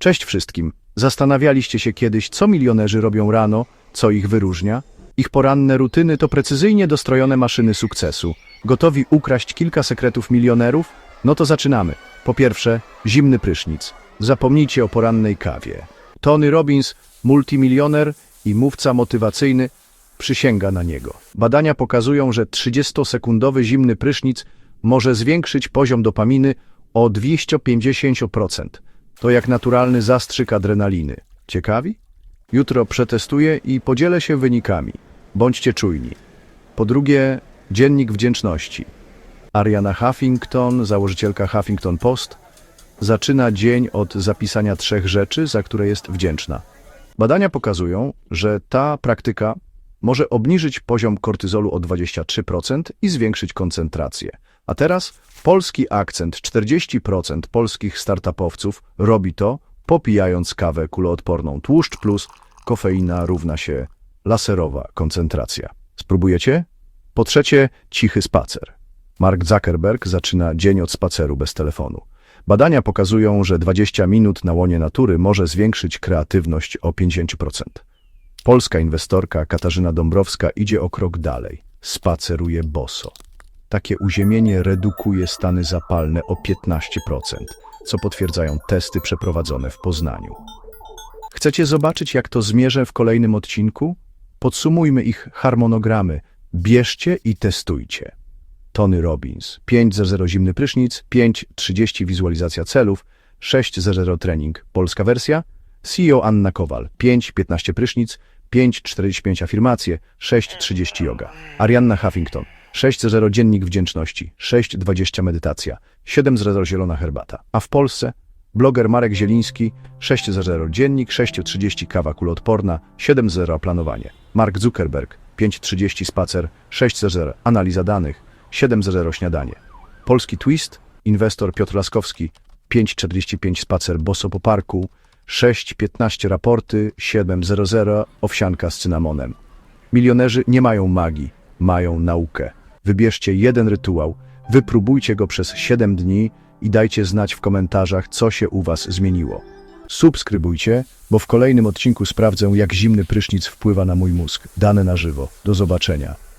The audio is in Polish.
Cześć wszystkim. Zastanawialiście się kiedyś, co milionerzy robią rano, co ich wyróżnia? Ich poranne rutyny to precyzyjnie dostrojone maszyny sukcesu. Gotowi ukraść kilka sekretów milionerów? No to zaczynamy. Po pierwsze, zimny prysznic. Zapomnijcie o porannej kawie. Tony Robbins, multimilioner i mówca motywacyjny, przysięga na niego. Badania pokazują, że 30-sekundowy zimny prysznic może zwiększyć poziom dopaminy o 250%. To jak naturalny zastrzyk adrenaliny. Ciekawi? Jutro przetestuję i podzielę się wynikami. Bądźcie czujni. Po drugie, dziennik wdzięczności. Ariana Huffington, założycielka Huffington Post, zaczyna dzień od zapisania trzech rzeczy, za które jest wdzięczna. Badania pokazują, że ta praktyka może obniżyć poziom kortyzolu o 23% i zwiększyć koncentrację. A teraz polski akcent. 40% polskich startupowców robi to, popijając kawę kuloodporną. Tłuszcz plus kofeina równa się laserowa koncentracja. Spróbujecie? Po trzecie, cichy spacer. Mark Zuckerberg zaczyna dzień od spaceru bez telefonu. Badania pokazują, że 20 minut na łonie natury może zwiększyć kreatywność o 50%. Polska inwestorka Katarzyna Dąbrowska idzie o krok dalej. Spaceruje boso. Takie uziemienie redukuje stany zapalne o 15%, co potwierdzają testy przeprowadzone w Poznaniu. Chcecie zobaczyć, jak to zmierzę w kolejnym odcinku? Podsumujmy ich harmonogramy. Bierzcie i testujcie. Tony Robbins, 5.00 zimny prysznic, 5.30 wizualizacja celów, 6.00 trening, polska wersja, CEO Anna Kowal, 5.15 prysznic, 5.45 afirmacje, 6.30 yoga, Arianna Huffington, 6.00 dziennik wdzięczności, 6.20 medytacja, 7.00 zielona herbata. A w Polsce bloger Marek Zieliński, 6.00 dziennik, 6.30 kawa kuloodporna, 7.00 planowanie. Mark Zuckerberg, 5.30 spacer, 6.00 analiza danych, 7.00 śniadanie. Polski twist, inwestor Piotr Laskowski, 5.45 spacer boso po parku, 6.15 raporty, 7.00 owsianka z cynamonem. Milionerzy nie mają magii, mają naukę. Wybierzcie jeden rytuał, wypróbujcie go przez 7 dni i dajcie znać w komentarzach, co się u Was zmieniło. Subskrybujcie, bo w kolejnym odcinku sprawdzę, jak zimny prysznic wpływa na mój mózg. Dane na żywo. Do zobaczenia.